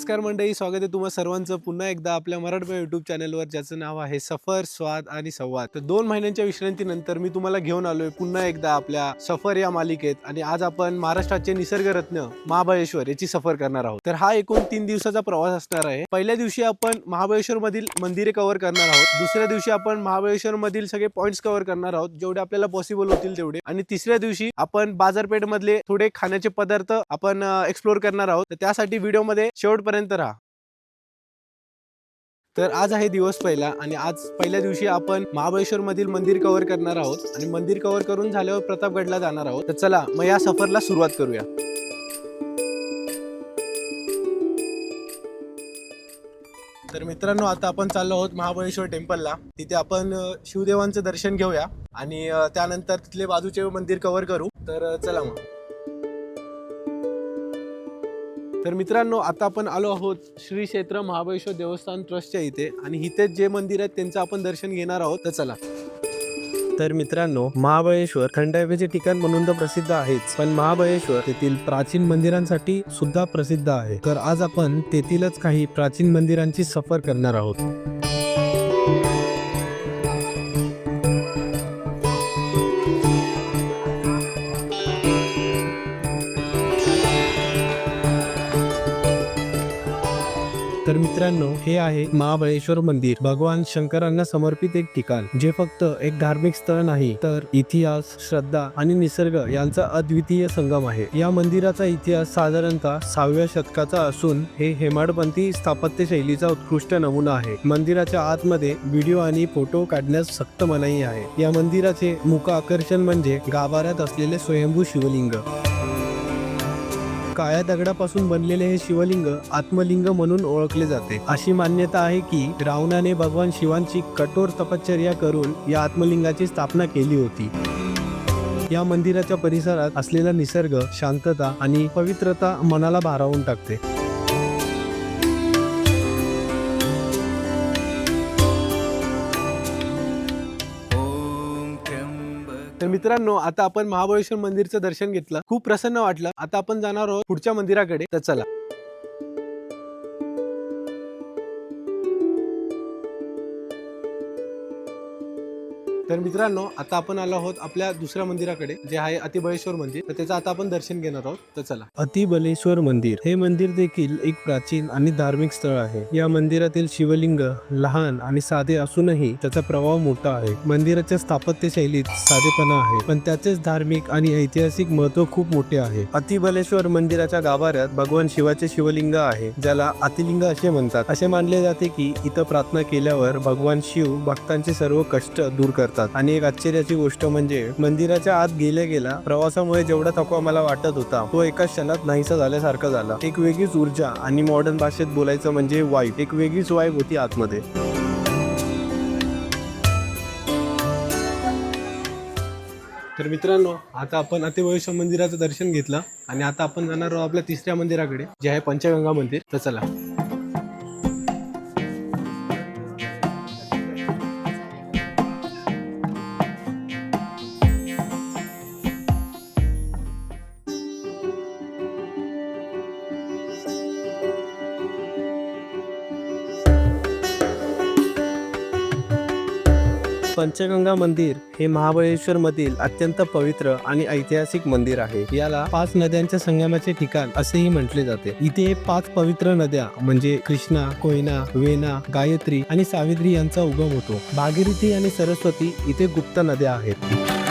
नमस्कार मंडळी स्वागत आहे तुम्हा सर्वांचं पुन्हा एकदा आपल्या मराठमय युट्यूब चॅनलवर ज्याचं नाव आहे सफर स्वाद आणि संवाद. तर दोन महिन्यांच्या विश्रांतीनंतर मी तुम्हाला घेऊन आलोय पुन्हा एकदा आपल्या सफर या मालिकेत आणि आज आपण महाराष्ट्राचे निसर्गरत्न महाबळेश्वर याची सफर करणार आहोत. तर हा एकूण तीन दिवसाचा प्रवास असणार आहे. पहिल्या दिवशी आपण महाबळेश्वर मधील मंदिरे कव्हर करणार आहोत. दुसऱ्या दिवशी आपण महाबळेश्वर मधील सगळे पॉईंट्स कव्हर करणार आहोत जेवढे आपल्याला पॉसिबल होतील तेवढे. आणि तिसऱ्या दिवशी आपण बाजारपेठ मधले थोडे खाण्याचे पदार्थ आपण एक्सप्लोर करणार आहोत. तर त्यासाठी व्हिडिओमध्ये शेवट शेवटपर्यंत राहा. तर आज आहे दिवस पहिला आणि आज पहिल्या दिवशी आपण महाबळेश्वर मधील मंदिर कव्हर करणार आहोत आणि मंदिर कव्हर करून झाल्यावर प्रतापगडला जाणार आहोत. तर चला मग या सफरला सुरुवात करूया. तर मित्रांनो आता आपण चाललो आहोत महाबळेश्वर टेम्पलला. तिथे आपण शिवदेवांचं दर्शन घेऊया आणि त्यानंतर तिथले बाजूचे मंदिर कव्हर करू. तर चला मग. तर मित्रांनो आता आपण आलो आहोत श्री क्षेत्र महाबळेश्वर देवस्थान ट्रस्टच्या इथे आणि इथेच जे मंदिर आहेत त्यांचं आपण दर्शन घेणार आहोत. तर चला. तर मित्रांनो महाबळेश्वर थंडाव्याचे ठिकाण म्हणून तर प्रसिद्ध आहेच. पण महाबळेश्वर तेथील प्राचीन मंदिरांसाठी सुद्धा प्रसिद्ध आहे. तर आज आपण तेथीलच काही प्राचीन मंदिरांची सफर करणार आहोत. तर मित्रांनो हे आहे महाबळेश्वर मंदिर. भगवान शंकरांना समर्पित एक ठिकाण जे फक्त एक धार्मिक स्थळ नाही तर इतिहास श्रद्धा आणि निसर्ग यांचा अद्वितीय संगम आहे. या मंदिराचा इतिहास साधारणतः सहाव्या शतकाचा असून हे हेमाडपंथी स्थापत्य शैलीचा उत्कृष्ट नमुना आहे. मंदिराच्या आतमध्ये व्हिडिओ आणि फोटो काढण्यास सक्त मनाई आहे. या मंदिराचे मुख आकर्षण म्हणजे गाभाऱ्यात असलेले स्वयंभू शिवलिंग. काळ्या दगडापासून बनलेले हे शिवलिंग आत्मलिंग म्हणून ओळखले जाते. अशी मान्यता आहे की रावणाने भगवान शिवांची कठोर तपश्चर्या करून या आत्मलिंगाची स्थापना केली होती. या मंदिराच्या परिसरात असलेला निसर्ग शांतता आणि पवित्रता मनाला भारावून टाकते. मित्रांनो आता आपण महाबळेश्वर मंदिरचं दर्शन घेतलं. खूप प्रसन्न वाटलं. आता आपण जाणार आहोत पुढच्या मंदिराकडे. तर चला. मित्रांनो आता आपण आलो आहोत आपल्या दुसऱ्या मंदिराकडे जे आहे अतिबळेश्वर मंदिर. तर त्याचं आता आपण दर्शन घेणार आहोत. तर चला. अतिबलेश्वर मंदिर. हे मंदिर देखील एक प्राचीन आणि धार्मिक स्थळ आहे. या मंदिरातील शिवलिंग लहान आणि साधे असूनही त्याचा प्रभाव मोठा आहे. मंदिराच्या स्थापत्य शैलीत साधेपणा आहे पण त्याचेच धार्मिक आणि ऐतिहासिक महत्त्व खूप मोठे आहे. अतिबलेश्वर मंदिराच्या गाभाऱ्यात भगवान शिवाचे शिवलिंग आहे ज्याला अतिलिंग असे म्हणतात. असे मानले जाते की इथं प्रार्थना केल्यावर भगवान शिव भक्तांचे सर्व कष्ट दूर करतात. आणि एक आश्चर्याची गोष्ट म्हणजे मंदिराच्या आत गेल्या गेला प्रवासामुळे जेवढा थकवा मला वाटत होता तो एका क्षणात नाहीसा झाल्यासारखा झाला. एक वेगळीच ऊर्जा आणि मॉडर्न भाषेत बोलायचं म्हणजे वाईब एक वेगळीच वाईब होती आतमध्ये. तर मित्रांनो आता आपण अतिवैश्व मंदिराचं दर्शन घेतलं आणि आता आपण जाणार आहोत आपल्या तिसऱ्या मंदिराकडे जे आहे पंचगंगा मंदिर. तर चला. पंचगंगा मंदिर हे महाबळेश्वर मधील अत्यंत पवित्र आणि ऐतिहासिक मंदिर आहे. याला पाच नद्यांच्या संगमाचे ठिकाण असेही म्हटले जाते. इथे पाच पवित्र नद्या म्हणजे कृष्णा कोयना वेना गायत्री आणि सावित्री यांचा उगम होतो. भागीरथी आणि सरस्वती इथे गुप्त नद्या आहेत.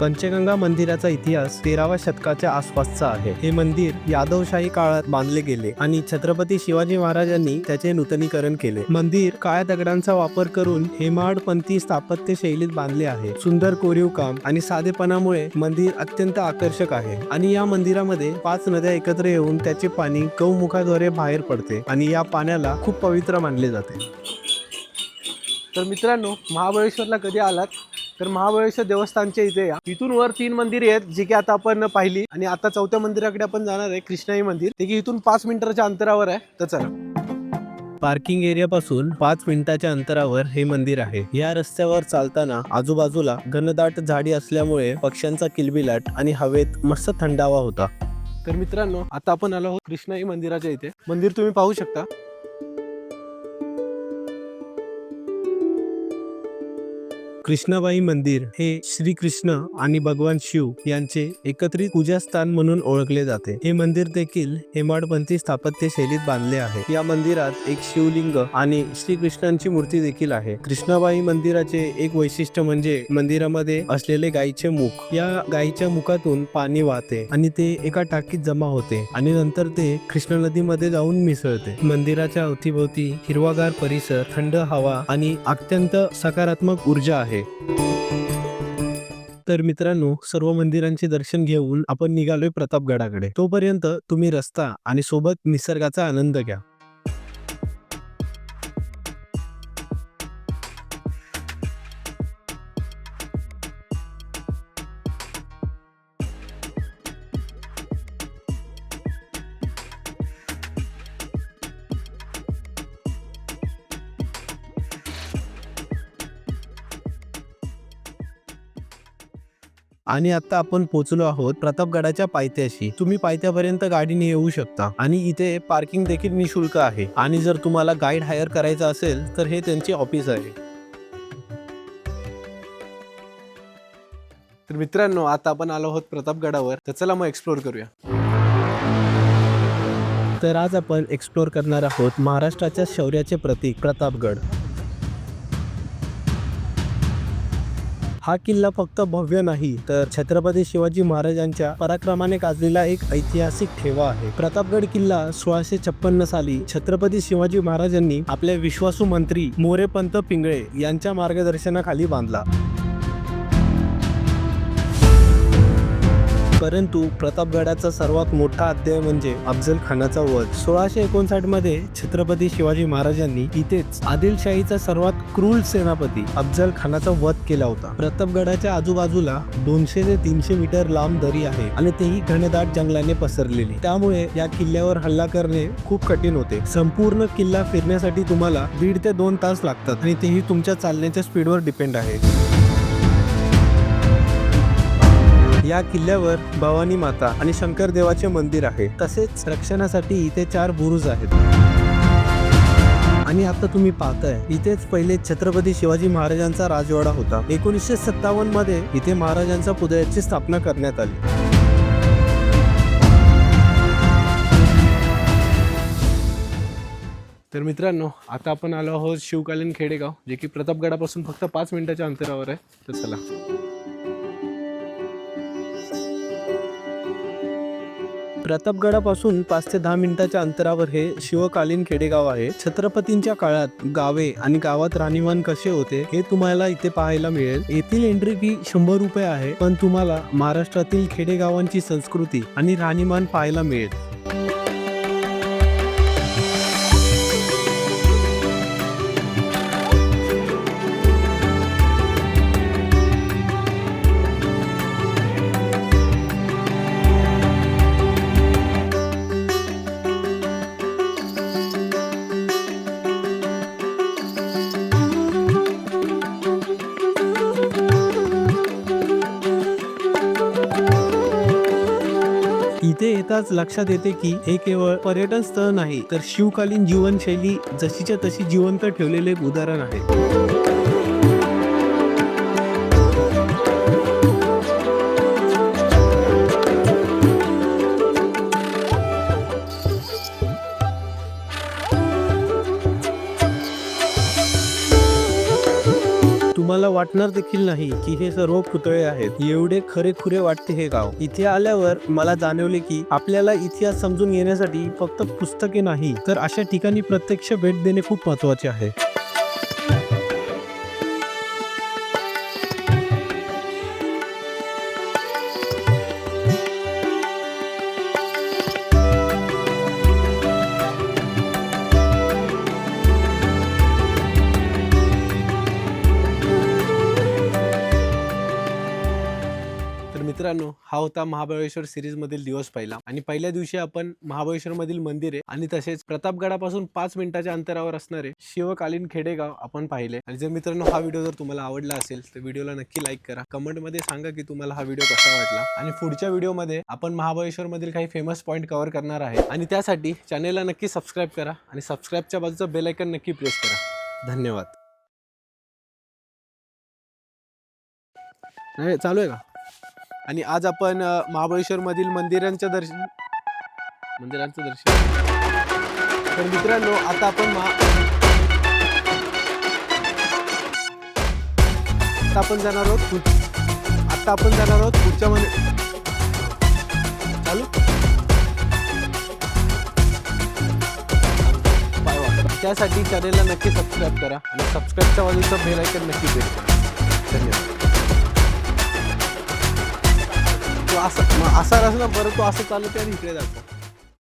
पंचगंगा मंदिराचा इतिहास तेराव्या शतकाच्या आसपासचा आहे. हे मंदिर यादवशाही काळात बांधले गेले आणि छत्रपती शिवाजी महाराजांनी त्याचे नूतनीकरण केले. मंदिर काळ्या दगडांचा वापर करून हेमाडपंथी स्थापत्य शैलीत बांधले आहे. सुंदर कोरीव काम आणि साधेपणामुळे मंदिर अत्यंत आकर्षक आहे आणि या मंदिरामध्ये पाच नद्या एकत्र येऊन त्याचे पाणी गौमुखाद्वारे बाहेर पडते आणि या पाण्याला खूप पवित्र मानले जाते. तर मित्रांनो महाबळेश्वरला कधी आलात? तर महाबळेश्वर देवस्थानच्या इथे या. इथून वर तीन मंदिरे आहेत जी की आता आपण पाहिली. आणि आता चौथ्या मंदिराकडे आपण जाणार आहे कृष्णाई मंदिर. ते की इथून पाच मिनिटाच्या अंतरावर आहे तर चला. पार्किंग एरिया पासून पाच मिनिटाच्या अंतरावर हे मंदिर आहे. या रस्त्यावर चालताना आजूबाजूला घनदाट झाडी असल्यामुळे पक्ष्यांचा किलबिलाट आणि हवेत मस्त थंडावा होता. तर मित्रांनो आता आपण आलो आहोत कृष्णाई मंदिराच्या इथे. मंदिर तुम्ही पाहू शकता. कृष्णाबाई मंदिर हे श्री कृष्ण आणि भगवान शिव यांचे एकत्रित पूजास्थान म्हणून ओळखले जाते. हे मंदिर देखील हेमाडपंथी स्थापत्य शैलीत बांधले आहे. या मंदिरात एक शिवलिंग आणि श्रीकृष्णांची मूर्ती देखील आहे. कृष्णाबाई मंदिराचे एक वैशिष्ट्य म्हणजे मंदिरामध्ये असलेले गायीचे मुख. या गायीच्या मुखातून पाणी वाहते आणि ते एका टाकीत जमा होते आणि नंतर ते कृष्णा नदीमध्ये जाऊन मिसळते. मंदिराच्या अवतीभोवती हिरवागार परिसर थंड हवा आणि अत्यंत सकारात्मक ऊर्जा आहे. तर मित्रांनो सर्व मंदिरांचे दर्शन घेऊन आपण निघालोय प्रतापगडाकडे. तोपर्यंत तुम्ही रस्ता आणि सोबत निसर्गाचा आनंद घ्या. आणि आता आपण पोहोचलो आहोत प्रतापगडाच्या पायथ्याशी. तुम्ही पायथ्यापर्यंत गाडीने येऊ शकता. आणि इथे पार्किंग देखील निशुल्क आहे. आणि जर तुम्हाला गाईड हायर करायचा असेल तर हे त्यांचे ऑफिस आहे. तर मित्रांनो आता आपण आलो आहोत प्रतापगडावर. तर चला मग एक्सप्लोर करूया. तर आज आपण एक्सप्लोर करणार आहोत महाराष्ट्राच्या शौर्याचे प्रतीक प्रतापगड. हा किल्ला फक्त भव्य नाही तर छत्रपती शिवाजी महाराजांच्या पराक्रमाने गाजलेला एक ऐतिहासिक ठेवा आहे. प्रतापगड किल्ला सोळाशे छप्पन्न साली छत्रपती शिवाजी महाराजांनी आपले विश्वासू मंत्री मोरेपंत पिंगळे यांच्या मार्गदर्शनाखाली बांधला. परंतु प्रतापगडाचा सर्वात मोठा अध्याय म्हणजे अफजल खानाचा वध. सोळाशे एकोणसाठमध्ये छत्रपती शिवाजी महाराजांनी इथेच आदिलशाहीचा सर्वात क्रूर सेनापती अफजल खानाचा वध केला होता. प्रतापगडाच्या आजूबाजूला दोनशे ते तीनशे मीटर लांब दरी आहे आणि तेही घनदाट जंगलाने पसरलेली. त्यामुळे या किल्ल्यावर हल्ला करणे खूप कठीण होते. संपूर्ण किल्ला फिरण्यासाठी तुम्हाला दीड ते दोन तास लागतात आणि तेही तुमच्या चालण्याच्या स्पीडवर डिपेंड आहे. या किल्ल्यावर भवानी माता आणि शंकर देवाचे मंदिर आहे. तसेच रक्षणासाठी इथे चार बुरुज आहेत. आणि आता तुम्ही पाहताय इथेच पहिले छत्रपती शिवाजी महाराजांचा राजवाडा होता. एकोणीसशे सत्तावन्नमध्ये इथे महाराजांच्या पुतळ्याची स्थापना करण्यात आली. तर मित्रांनो आता आपण आलो आहोत शिवकालीन खेडेगाव जे की प्रतापगडापासून फक्त पाच मिनिटाच्या अंतरावर आहे. तर चला. प्रतापगडापासून पाच ते दहा मिनिटाच्या अंतरावर हे शिवकालीन खेडेगाव आहे. छत्रपतींच्या काळात गावे आणि गावात राहणीमान कसे होते हे तुम्हाला इथे पाहायला मिळेल. येथील एंट्री फी शंभर रुपये आहे पण तुम्हाला महाराष्ट्रातील खेडेगावांची संस्कृती आणि राहणीमान पाहायला मिळेल. इथे येताच लक्षात येते की हे केवळ पर्यटन स्थळ नाही तर शिवकालीन जीवनशैली जशीच्या तशी जिवंत ठेवलेले एक उदाहरण आहे. कोणाला वाटणार देखील नाही की हे सर्व पुतळे आहेत. एवढे खरे खुरे वाटते हे गाव. इथे आल्यावर मला जाणवले की आपल्याला इतिहास समजून घेण्यासाठी फक्त पुस्तके नाही तर अशा ठिकाणी प्रत्यक्ष भेट देणे खूप महत्त्वाचे आहे. तर मित्रांनो हा होता महाबळेश्वर सिरीज मधील दिवस पहिला. आणि पहिल्या दिवशी आपण महाबळेश्वर मधील मंदिरे आणि तसेच प्रतापगडापासून पाच मिनिटाच्या अंतरावर असणारे शिवकालीन खेडेगाव आपण पाहिले. आणि जर मित्रांनो हा व्हिडिओ जर तुम्हाला आवडला असेल तर व्हिडिओला नक्की लाईक करा. कमेंटमध्ये सांगा की तुम्हाला हा व्हिडिओ कसा वाटला. आणि पुढच्या व्हिडिओमध्ये आपण महाबळेश्वर मधील काही फेमस पॉईंट कव्हर करणार आहे. आणि त्यासाठी चॅनेलला नक्की सबस्क्राईब करा आणि सबस्क्राईबच्या बाजूचं बेलायकन नक्की प्रेस करा. धन्यवाद. नाही चालू आहे का? आणि आज आपण महाबळेश्वरमधील मंदिरांचं दर्शन मंदिरांचं दर्शन तर मित्रांनो आता आपण महा आता आपण जाणार आहोत आता आपण जाणार आहोत पुढच्या मंदिर चालू? त्यासाठी चॅनेलला नक्की सबस्क्राईब करा आणि सबस्क्राईबच्या बाजूचं बेल नक्की भेट करा. धन्यवाद. तो असं मग असा असं ना बरं तो असं चालत आणि इकडे जातो